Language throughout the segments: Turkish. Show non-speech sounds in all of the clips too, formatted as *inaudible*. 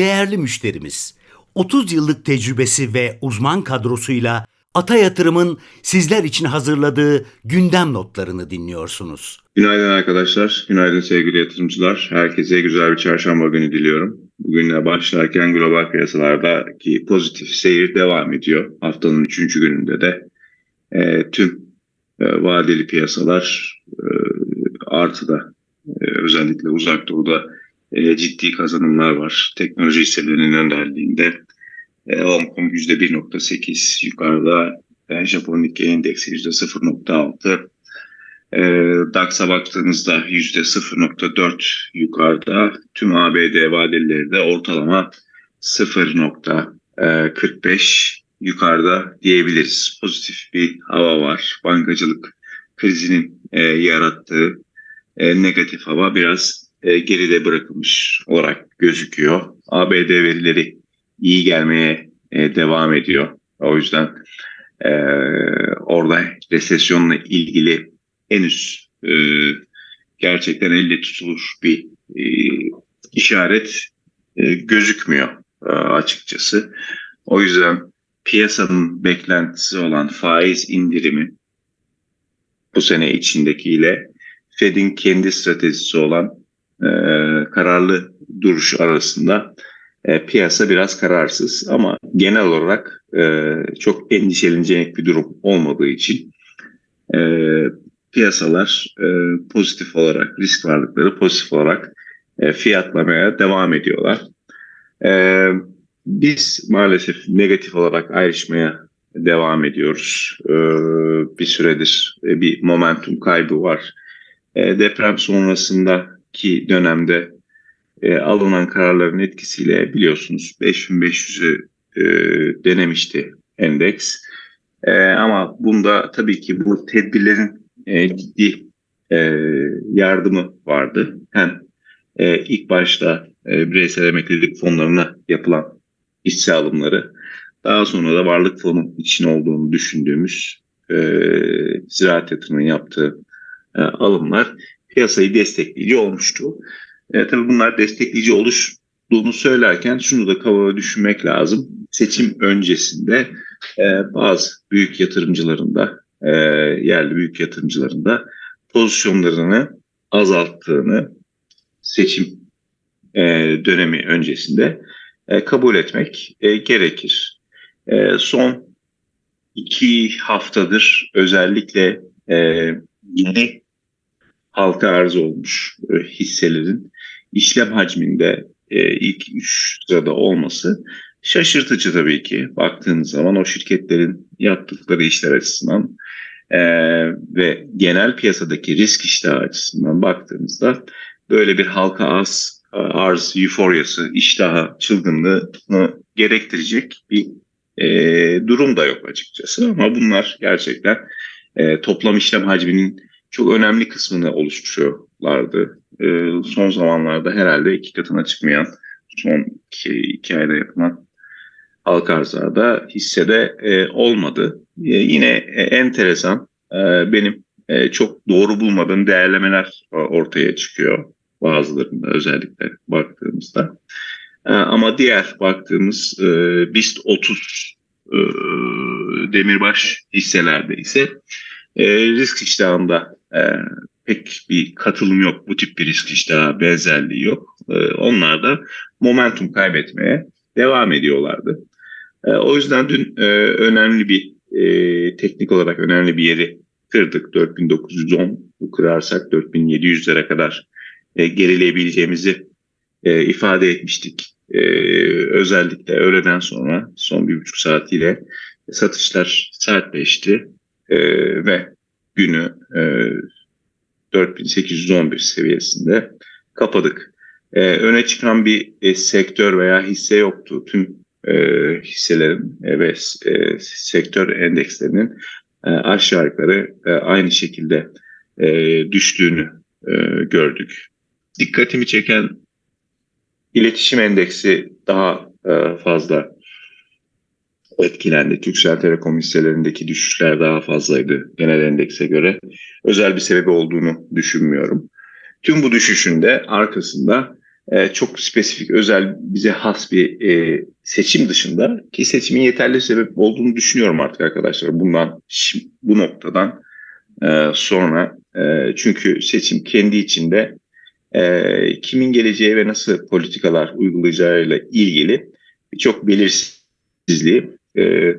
değerli müşterimiz. 30 yıllık tecrübesi ve uzman kadrosuyla Ata Yatırım'ın sizler için hazırladığı gündem notlarını dinliyorsunuz. Günaydın arkadaşlar, günaydın sevgili yatırımcılar. Herkese güzel bir çarşamba günü diliyorum. Bugüne başlarken global piyasalardaki pozitif seyir devam ediyor. Haftanın üçüncü gününde de e, tüm e, vadeli piyasalar e, artıda. E, özellikle uzak doğuda e, ciddi kazanımlar var. Teknoloji hisselerinin önderliğinde e, Hong Kong %1.8 yukarıda, e, Japon Nikkei endeksi %0.6 e, DAX'a baktığınızda %0.4 yukarıda. Tüm ABD vadelileri de ortalama 0.45 yukarıda diyebiliriz. Pozitif bir hava var. Bankacılık krizinin e, yarattığı e, negatif hava biraz e, geride bırakılmış olarak gözüküyor. ABD verileri iyi gelmeye e, devam ediyor. O yüzden e, orada resesyonla ilgili henüz e, gerçekten elle tutulur bir e, işaret e, gözükmüyor e, açıkçası. O yüzden piyasanın beklentisi olan faiz indirimi bu sene içindekiyle Fed'in kendi stratejisi olan e, kararlı duruş arasında e, piyasa biraz kararsız ama genel olarak e, çok endişelenecek bir durum olmadığı için e, piyasalar e, pozitif olarak risk varlıkları pozitif olarak e, fiyatlamaya devam ediyorlar. E, biz maalesef negatif olarak ayrışmaya devam ediyoruz. E, bir süredir e, bir momentum kaybı var. E, deprem sonrasındaki dönemde e, alınan kararların etkisiyle biliyorsunuz 5500'ü e, denemişti endeks. E, ama bunda tabii ki bu tedbirlerin e, ciddi e, yardımı vardı. Hem e, ilk başta e, bireysel emeklilik fonlarına yapılan hisse alımları, daha sonra da varlık fonu için olduğunu düşündüğümüz e, ziraat yatırımının yaptığı e, alımlar piyasayı destekleyici olmuştu. E, tabii bunlar destekleyici oluştuğunu söylerken şunu da kavaya düşünmek lazım. Seçim öncesinde e, bazı büyük yatırımcıların da e, yerli büyük yatırımcıların da pozisyonlarını azalttığını seçim e, dönemi öncesinde e, kabul etmek e, gerekir. E, son iki haftadır özellikle e, yeni halka arz olmuş e, hisselerin işlem hacminde e, ilk üç sırada olması şaşırtıcı tabii ki. Baktığınız zaman o şirketlerin yaptıkları işler açısından e, ve genel piyasadaki risk iştahı açısından baktığımızda böyle bir halka az arz euforyası, iştahı, çılgınlığını gerektirecek bir durum da yok açıkçası. Ama bunlar gerçekten toplam işlem hacminin çok önemli kısmını oluşturuyorlardı. E, son zamanlarda herhalde iki katına çıkmayan, son iki, iki ayda yapılan halka arzlarda hissede e, olmadı. E, yine e, enteresan e, benim e, çok doğru bulmadığım değerlemeler ortaya çıkıyor bazılarında özellikle baktığımızda. E, ama diğer baktığımız e, BIST 30 e, demirbaş hisselerde ise e, risk iştahında e, pek bir katılım yok. Bu tip bir risk iştahı benzerliği yok. E, onlar da momentum kaybetmeye devam ediyorlardı. E, o yüzden dün e, önemli bir e, teknik olarak önemli bir yeri kırdık. 4910 bu kırarsak 4700'lere kadar e, gerileyebileceğimizi e, ifade etmiştik. E, özellikle öğleden sonra son bir buçuk saatiyle satışlar sertleşti e, ve günü e, 4811 seviyesinde kapadık. E, öne çıkan bir e, sektör veya hisse yoktu. Tüm e, hisselerin e, ve e, sektör endekslerinin e, aşağı yukarı e, aynı şekilde e, düştüğünü e, gördük. Dikkatimi çeken iletişim endeksi daha e, fazla etkilendi. Türksel Telekom hisselerindeki düşüşler daha fazlaydı genel endekse göre. Özel bir sebebi olduğunu düşünmüyorum. Tüm bu düşüşün de arkasında e, çok spesifik, özel, bize has bir e, seçim dışında ki seçimin yeterli sebep olduğunu düşünüyorum artık arkadaşlar. Bundan bu noktadan e, sonra çünkü seçim kendi içinde kimin geleceği ve nasıl politikalar uygulayacağıyla ilgili birçok belirsizliği e,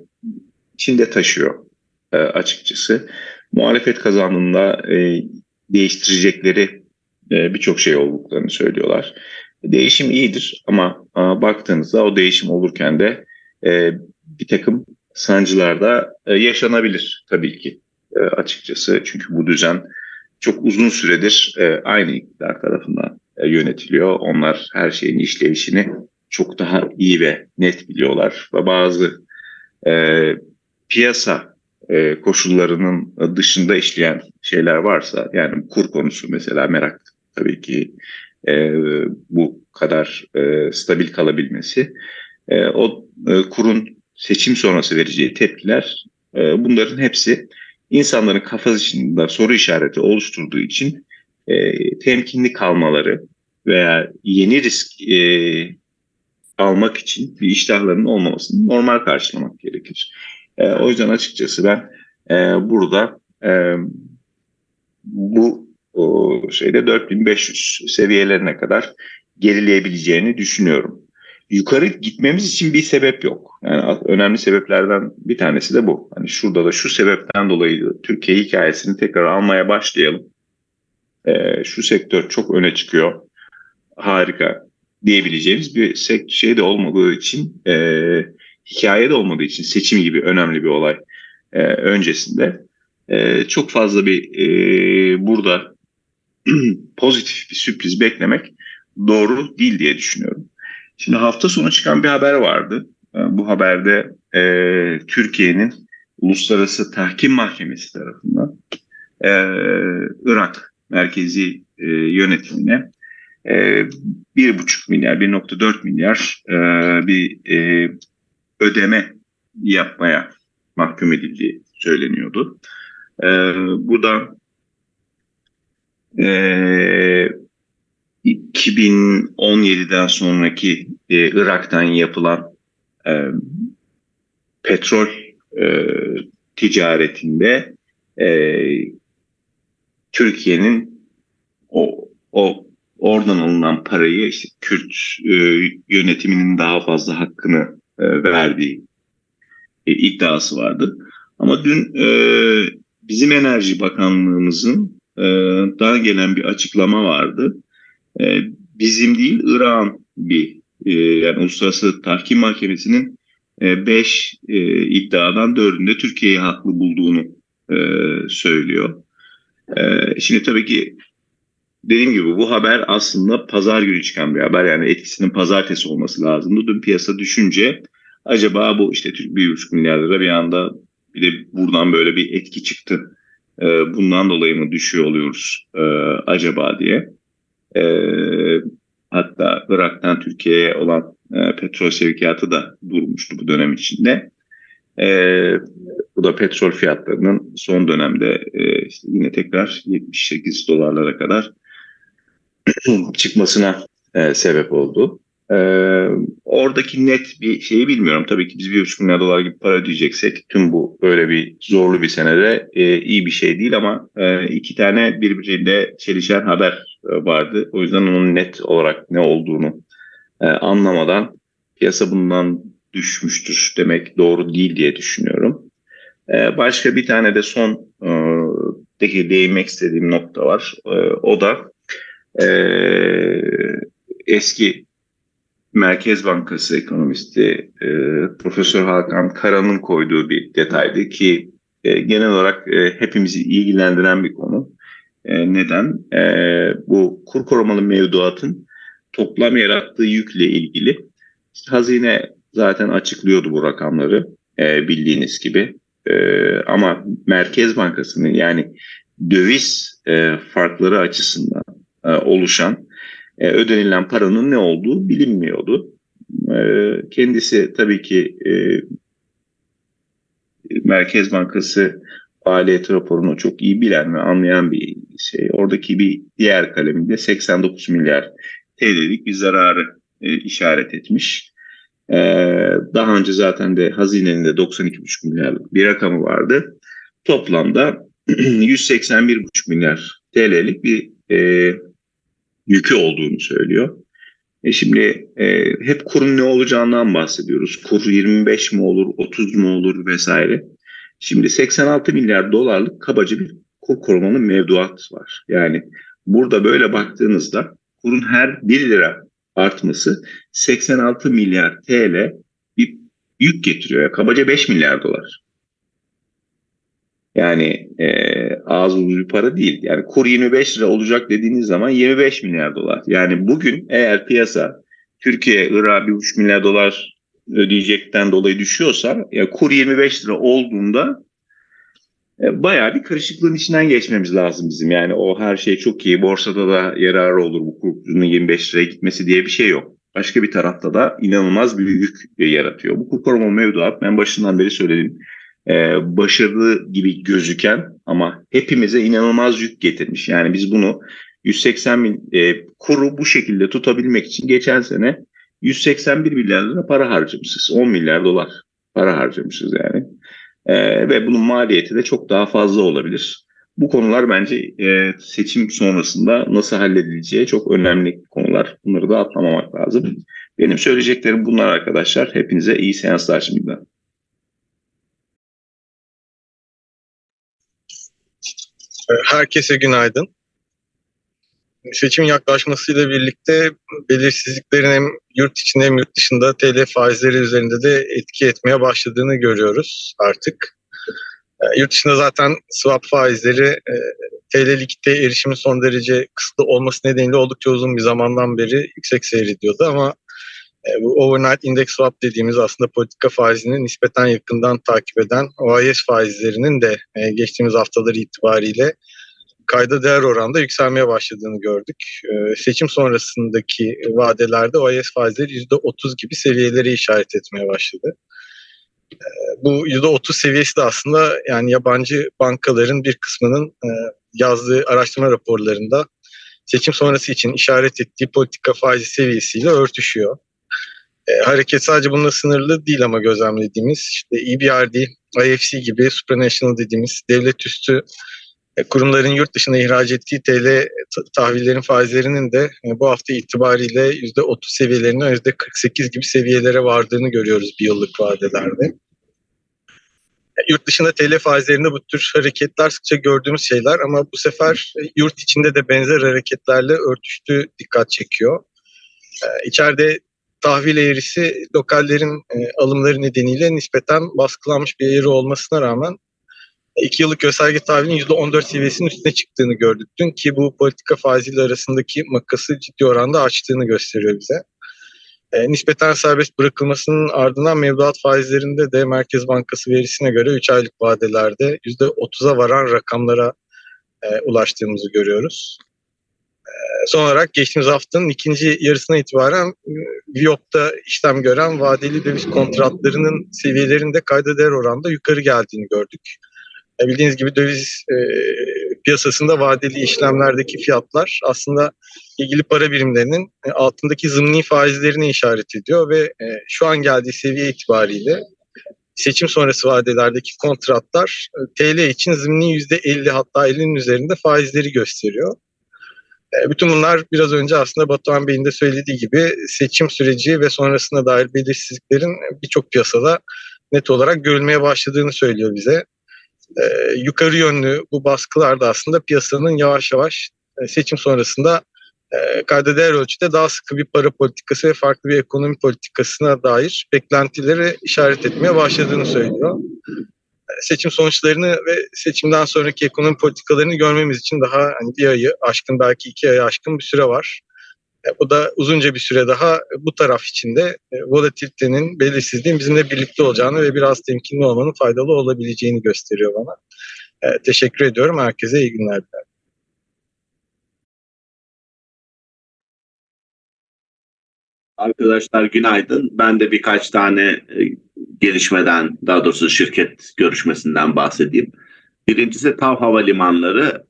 içinde taşıyor e, açıkçası. Muhalefet kazanında e, değiştirecekleri e, birçok şey olduklarını söylüyorlar. Değişim iyidir ama baktığınızda o değişim olurken de bir takım sancılar da yaşanabilir tabii ki açıkçası. Çünkü bu düzen çok uzun süredir aynı iktidar tarafından yönetiliyor. Onlar her şeyin işleyişini çok daha iyi ve net biliyorlar ve bazı e, piyasa e, koşullarının dışında işleyen şeyler varsa yani kur konusu mesela merak tabii ki e, bu kadar e, stabil kalabilmesi e, o e, kurun seçim sonrası vereceği tepkiler e, bunların hepsi insanların kafasında soru işareti oluşturduğu için e, temkinli kalmaları veya yeni risk e, almak için bir iştahlarının olmamasını normal karşılamak gerekir. E, o yüzden açıkçası ben e, burada e, bu o şeyde 4500 seviyelerine kadar gerileyebileceğini düşünüyorum. Yukarı gitmemiz için bir sebep yok. Yani önemli sebeplerden bir tanesi de bu. Hani şurada da şu sebepten dolayı Türkiye hikayesini tekrar almaya başlayalım. E, şu sektör çok öne çıkıyor. Harika diyebileceğimiz bir şey de olmadığı için e, hikaye de olmadığı için seçim gibi önemli bir olay e, öncesinde e, çok fazla bir e, burada *clears throat* pozitif bir sürpriz beklemek doğru değil diye düşünüyorum. Şimdi hafta sonu çıkan bir haber vardı. E, bu haberde e, Türkiye'nin Uluslararası Tahkim Mahkemesi tarafından e, Irak merkezi e, yönetimine e, bir buçuk milyar, 1.4 milyar e, bir e, ödeme yapmaya mahkum edildiği söyleniyordu. E, burada e, 2017'den sonraki e, Irak'tan yapılan e, petrol e, ticaretinde e, Türkiye'nin o, o oradan alınan parayı işte Kürt e, yönetiminin daha fazla hakkını e, verdiği e, iddiası vardı. Ama dün e, bizim Enerji Bakanlığımızın e, daha gelen bir açıklama vardı. E, bizim değil Irak'ın bir e, yani Uluslararası Tahkim Mahkemesi'nin 5 e, e, iddiadan dördünde Türkiye'yi haklı bulduğunu e, söylüyor. E, şimdi tabii ki dediğim gibi bu haber aslında pazar günü çıkan bir haber. Yani etkisinin pazartesi olması lazımdı. Dün piyasa düşünce acaba bu işte bir buçuk milyar lira bir anda bir de buradan böyle bir etki çıktı. Ee, bundan dolayı mı düşüyor oluyoruz e, acaba diye. E, hatta Irak'tan Türkiye'ye olan e, petrol sevkiyatı da durmuştu bu dönem içinde. E, bu da petrol fiyatlarının son dönemde e, işte yine tekrar 78 dolarlara kadar *clears throat* çıkmasına e, sebep oldu. E, oradaki net bir şeyi bilmiyorum. Tabii ki biz bir buçuk milyar dolar gibi para ödeyeceksek tüm bu böyle bir zorlu bir senede e, iyi bir şey değil ama e, iki tane birbiriyle çelişen haber e, vardı. O yüzden onun net olarak ne olduğunu e, anlamadan piyasa bundan düşmüştür demek doğru değil diye düşünüyorum. E, başka bir tane de son e, değinmek istediğim nokta var. E, o da e, eski Merkez Bankası ekonomisti e, Profesör Hakan Kara'nın koyduğu bir detaydı ki e, genel olarak e, hepimizi ilgilendiren bir konu. E, neden? E, bu kur korumalı mevduatın toplam yarattığı yükle ilgili işte hazine zaten açıklıyordu bu rakamları e, bildiğiniz gibi. E, ama Merkez Bankası'nın yani döviz e, farkları açısından e, oluşan e, ödenilen paranın ne olduğu bilinmiyordu. E, kendisi tabii ki Merkez Bankası faaliyet raporunu çok iyi bilen ve anlayan bir şey. Oradaki bir diğer kaleminde 89 milyar TL'lik bir zararı işaret etmiş. Daha önce zaten de hazinenin de 92,5 milyarlık bir rakamı vardı. Toplamda *clears throat* 181,5 milyar TL'lik bir e, yükü olduğunu söylüyor. E şimdi e, hep kurun ne olacağından bahsediyoruz. Kur 25 mi olur, 30 mu olur vesaire. Şimdi 86 milyar dolarlık kabaca bir kur korumanın mevduat var. Yani burada böyle baktığınızda kurun her 1 lira artması 86 milyar TL bir yük getiriyor. Kabaca 5 milyar dolar. Yani e, ağız ucu para değil. Yani kur 25 lira olacak dediğiniz zaman 25 milyar dolar. Yani bugün eğer piyasa Türkiye, Irak'a 1,5 milyar dolar ödeyecekten dolayı düşüyorsa ya kur 25 lira olduğunda e, bayağı bir karışıklığın içinden geçmemiz lazım bizim. Yani o her şey çok iyi. Borsada da yararı olur bu kurun 25 liraya gitmesi diye bir şey yok. Başka bir tarafta da inanılmaz bir yük yaratıyor. Bu kur koruma mevduat ben başından beri söyledim. Ee, başarılı gibi gözüken ama hepimize inanılmaz yük getirmiş. Yani biz bunu 180 bin e, kuru bu şekilde tutabilmek için geçen sene 181 milyar lira para harcamışız. 10 milyar dolar para harcamışız yani. Ee, ve bunun maliyeti de çok daha fazla olabilir. Bu konular bence e, seçim sonrasında nasıl halledileceği çok önemli konular. Bunları da atlamamak lazım. Benim söyleyeceklerim bunlar arkadaşlar. Hepinize iyi seanslar şimdiden. Herkese günaydın. Seçim yaklaşmasıyla birlikte belirsizliklerin hem yurt içinde hem yurt dışında TL faizleri üzerinde de etki etmeye başladığını görüyoruz artık. E, yurt dışında zaten swap faizleri e, TL likite erişimin son derece kısıtlı olması nedeniyle oldukça uzun bir zamandan beri yüksek seyrediyordu ama bu overnight index swap dediğimiz aslında politika faizini nispeten yakından takip eden OIS faizlerinin de geçtiğimiz haftaları itibariyle kayda değer oranda yükselmeye başladığını gördük. Ee, seçim sonrasındaki vadelerde OIS faizleri %30 gibi seviyelere işaret etmeye başladı. Bu %30 seviyesi de aslında yani yabancı bankaların bir kısmının e, yazdığı araştırma raporlarında seçim sonrası için işaret ettiği politika faizi seviyesiyle örtüşüyor. E, hareket sadece bununla sınırlı değil ama gözlemlediğimiz işte EBRD, IFC gibi supranational dediğimiz devlet üstü e, kurumların yurt dışına ihraç ettiği TL tahvillerin faizlerinin de e, bu hafta itibariyle %30 seviyelerinden %48 gibi seviyelere vardığını görüyoruz bir yıllık vadelerde. E, yurt dışında TL faizlerinde bu tür hareketler sıkça gördüğümüz şeyler ama bu sefer yurt içinde de benzer hareketlerle örtüştüğü dikkat çekiyor. İçeride tahvil eğrisi lokallerin alımları nedeniyle nispeten baskılanmış bir eğri olmasına rağmen 2 yıllık gösterge tahvilinin %14 seviyesinin üstüne çıktığını gördük dün ki bu politika faiziyle arasındaki makası ciddi oranda açtığını gösteriyor bize. E, nispeten serbest bırakılmasının ardından mevduat faizlerinde de Merkez Bankası verisine göre 3 aylık vadelerde %30'a varan rakamlara e, ulaştığımızı görüyoruz. Son olarak geçtiğimiz haftanın ikinci yarısına itibaren e, Viyop'ta işlem gören vadeli döviz kontratlarının seviyelerinde kayda değer oranda yukarı geldiğini gördük. E, bildiğiniz gibi döviz e, piyasasında vadeli işlemlerdeki fiyatlar aslında ilgili para birimlerinin e, altındaki zımni faizlerini işaret ediyor ve e, şu an geldiği seviye itibariyle seçim sonrası vadelerdeki kontratlar TL için zımni %50 hatta 50'nin üzerinde faizleri gösteriyor. E, bütün bunlar biraz önce aslında Batuhan Bey'in de söylediği gibi seçim süreci ve sonrasında dair belirsizliklerin birçok piyasada net olarak görülmeye başladığını söylüyor bize e, yukarı yönlü bu baskılar da aslında piyasanın yavaş yavaş e, seçim sonrasında e, kayda değer ölçüde daha sıkı bir para politikası ve farklı bir ekonomi politikasına dair beklentileri işaret etmeye başladığını söylüyor. Seçim sonuçlarını ve seçimden sonraki ekonomi politikalarını görmemiz için daha hani bir ayı aşkın belki iki ayı aşkın bir süre var. E, bu da uzunca bir süre daha bu taraf içinde e, volatilitenin, belirsizliğin bizimle birlikte olacağını ve biraz temkinli olmanın faydalı olabileceğini gösteriyor bana. E, teşekkür ediyorum. Herkese iyi günler dilerim. Arkadaşlar günaydın. Ben de birkaç tane gelişmeden, daha doğrusu şirket görüşmesinden bahsedeyim. Birincisi TAV Havalimanları,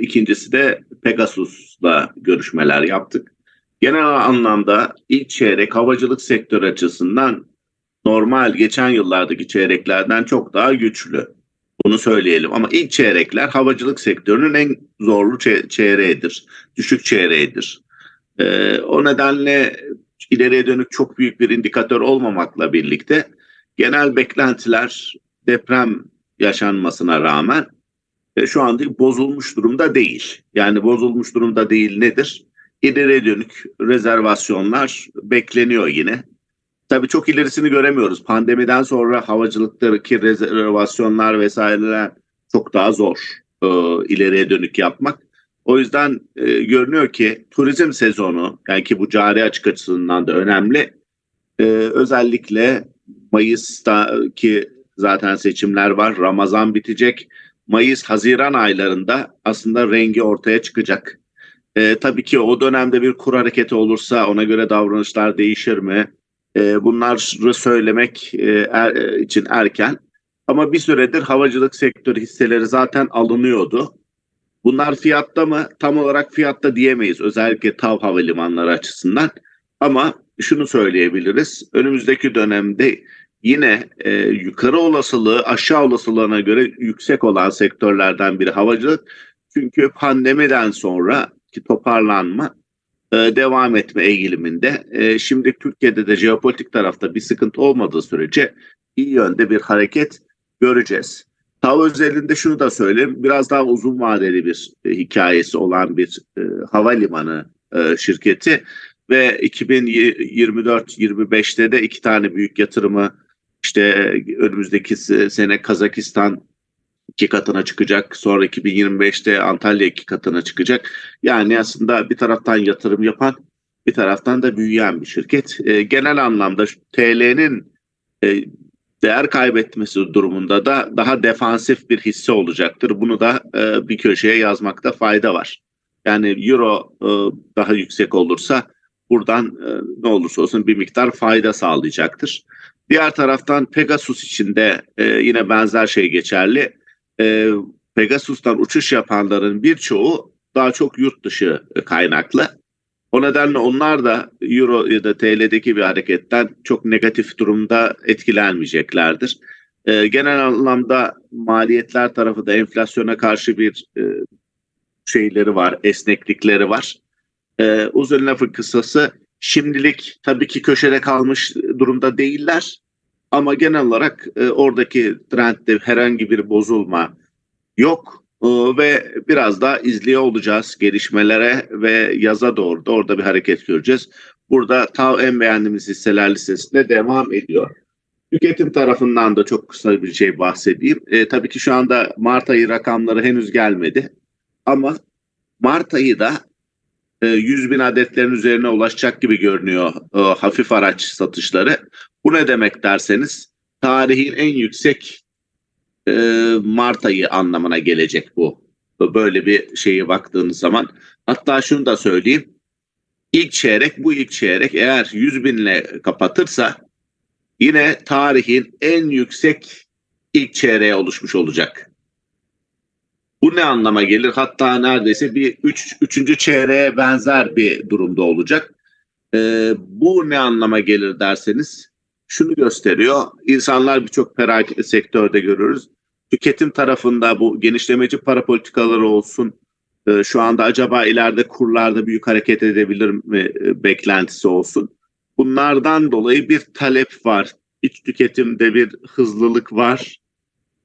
ikincisi de Pegasus'la görüşmeler yaptık. genel anlamda ilk çeyrek havacılık sektörü açısından normal geçen yıllardaki çeyreklerden çok daha güçlü. Bunu söyleyelim ama ilk çeyrekler havacılık sektörünün en zorlu çe- çeyreğidir. Düşük çeyreğidir. Ee, o nedenle ileriye dönük çok büyük bir indikatör olmamakla birlikte genel beklentiler deprem yaşanmasına rağmen e, şu anda bozulmuş durumda değil. Yani bozulmuş durumda değil nedir? İleriye dönük rezervasyonlar bekleniyor yine. Tabii çok ilerisini göremiyoruz. Pandemiden sonra havacılıktaki rezervasyonlar vesaireler çok daha zor e, ileriye dönük yapmak. O yüzden e, görünüyor ki turizm sezonu yani ki bu cari açık açısından da önemli. E, özellikle Mayıs'taki zaten seçimler var. Ramazan bitecek. Mayıs-Haziran aylarında aslında rengi ortaya çıkacak. E, tabii ki o dönemde bir kur hareketi olursa ona göre davranışlar değişir mi? E, bunları söylemek e, er, için erken. Ama bir süredir havacılık sektörü hisseleri zaten alınıyordu. Bunlar fiyatta mı? Tam olarak fiyatta diyemeyiz. Özellikle TAV havalimanları açısından. Ama şunu söyleyebiliriz. Önümüzdeki dönemde yine e, yukarı olasılığı aşağı olasılığına göre yüksek olan sektörlerden biri havacılık. Çünkü pandemiden sonra ki toparlanma e, devam etme eğiliminde. E, şimdi Türkiye'de de jeopolitik tarafta bir sıkıntı olmadığı sürece iyi yönde bir hareket göreceğiz. TAV özelinde şunu da söyleyeyim. Biraz daha uzun vadeli bir e, hikayesi olan bir e, havalimanı e, şirketi ve 2024-25'te de iki tane büyük yatırımı işte önümüzdeki sene Kazakistan iki katına çıkacak. Sonra 2025'te Antalya iki katına çıkacak. Yani aslında bir taraftan yatırım yapan bir taraftan da büyüyen bir şirket. E, genel anlamda TL'nin e, değer kaybetmesi durumunda da daha defansif bir hisse olacaktır. Bunu da e, bir köşeye yazmakta fayda var. Yani euro e, daha yüksek olursa buradan e, ne olursa olsun bir miktar fayda sağlayacaktır. Diğer taraftan Pegasus için de e, yine benzer şey geçerli. E, Pegasus'tan uçuş yapanların birçoğu daha çok yurt dışı kaynaklı. O nedenle onlar da Euro ya da TL'deki bir hareketten çok negatif durumda etkilenmeyeceklerdir. E, genel anlamda maliyetler tarafı da enflasyona karşı bir e, şeyleri var, esneklikleri var. E, uzun lafın kısası şimdilik tabii ki köşede kalmış durumda değiller. Ama genel olarak e, oradaki trendde herhangi bir bozulma yok. E, ve biraz daha izliyor olacağız gelişmelere ve yaza doğru da orada bir hareket göreceğiz. Burada TAV en beğendiğimiz hisseler listesinde devam ediyor. Tüketim tarafından da çok kısa bir şey bahsedeyim. E, tabii ki şu anda Mart ayı rakamları henüz gelmedi. Ama Mart ayı da 100 bin adetlerin üzerine ulaşacak gibi görünüyor e, hafif araç satışları. Bu ne demek derseniz tarihin en yüksek e, Mart ayı anlamına gelecek bu. Böyle bir şeyi baktığınız zaman. Hatta şunu da söyleyeyim. İlk çeyrek bu ilk çeyrek eğer 100 binle kapatırsa yine tarihin en yüksek ilk çeyreğe oluşmuş olacak. Bu ne anlama gelir? Hatta neredeyse bir üç, üçüncü çeyreğe benzer bir durumda olacak. Ee, bu ne anlama gelir derseniz şunu gösteriyor. İnsanlar birçok perakende sektörde görürüz. Tüketim tarafında bu genişlemeci para politikaları olsun. E, şu anda acaba ileride kurlarda büyük hareket edebilir mi e, beklentisi olsun. Bunlardan dolayı bir talep var. İç tüketimde bir hızlılık var.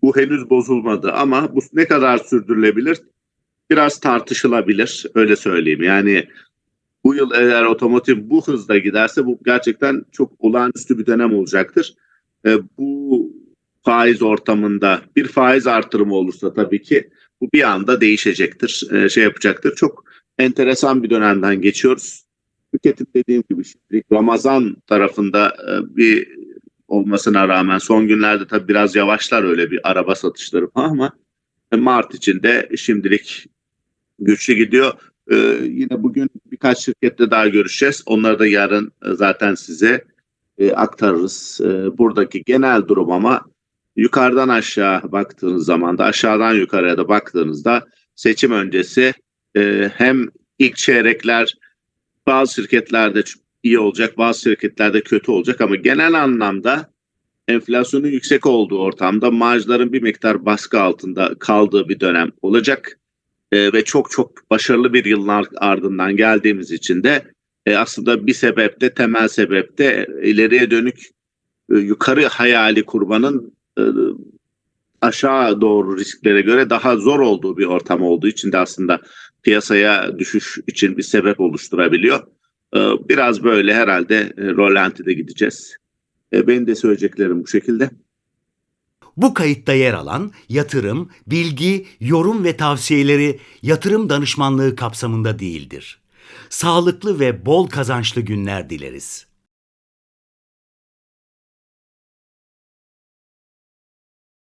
Bu henüz bozulmadı ama bu ne kadar sürdürülebilir? Biraz tartışılabilir öyle söyleyeyim. Yani bu yıl eğer otomotiv bu hızda giderse bu gerçekten çok olağanüstü bir dönem olacaktır. E, bu faiz ortamında bir faiz artırımı olursa tabii ki bu bir anda değişecektir, e, şey yapacaktır. Çok enteresan bir dönemden geçiyoruz. Tüketim dediğim gibi şimdi Ramazan tarafında e, bir olmasına rağmen son günlerde tabii biraz yavaşlar öyle bir araba satışları ama Mart için de şimdilik güçlü gidiyor. Yine bugün birkaç şirkette daha görüşeceğiz. Onları da yarın zaten size e, aktarırız. E, buradaki genel durum ama yukarıdan aşağı baktığınız zaman da aşağıdan yukarıya da baktığınızda seçim öncesi e, hem ilk çeyrekler bazı şirketlerde iyi olacak, bazı şirketlerde kötü olacak ama genel anlamda enflasyonun yüksek olduğu ortamda marjların bir miktar baskı altında kaldığı bir dönem olacak. Ee, ve çok çok başarılı bir yılın ar- ardından geldiğimiz için de e, aslında bir sebep de temel sebep de ileriye dönük e, yukarı hayali kurmanın e, aşağı doğru risklere göre daha zor olduğu bir ortam olduğu için de aslında piyasaya düşüş için bir sebep oluşturabiliyor. Ee, Biraz böyle herhalde e, rolantide gideceğiz. E, Benim de söyleyeceklerim bu şekilde. Bu kayıtta yer alan yatırım, bilgi, yorum ve tavsiyeleri yatırım danışmanlığı kapsamında değildir. Sağlıklı ve bol kazançlı günler dileriz.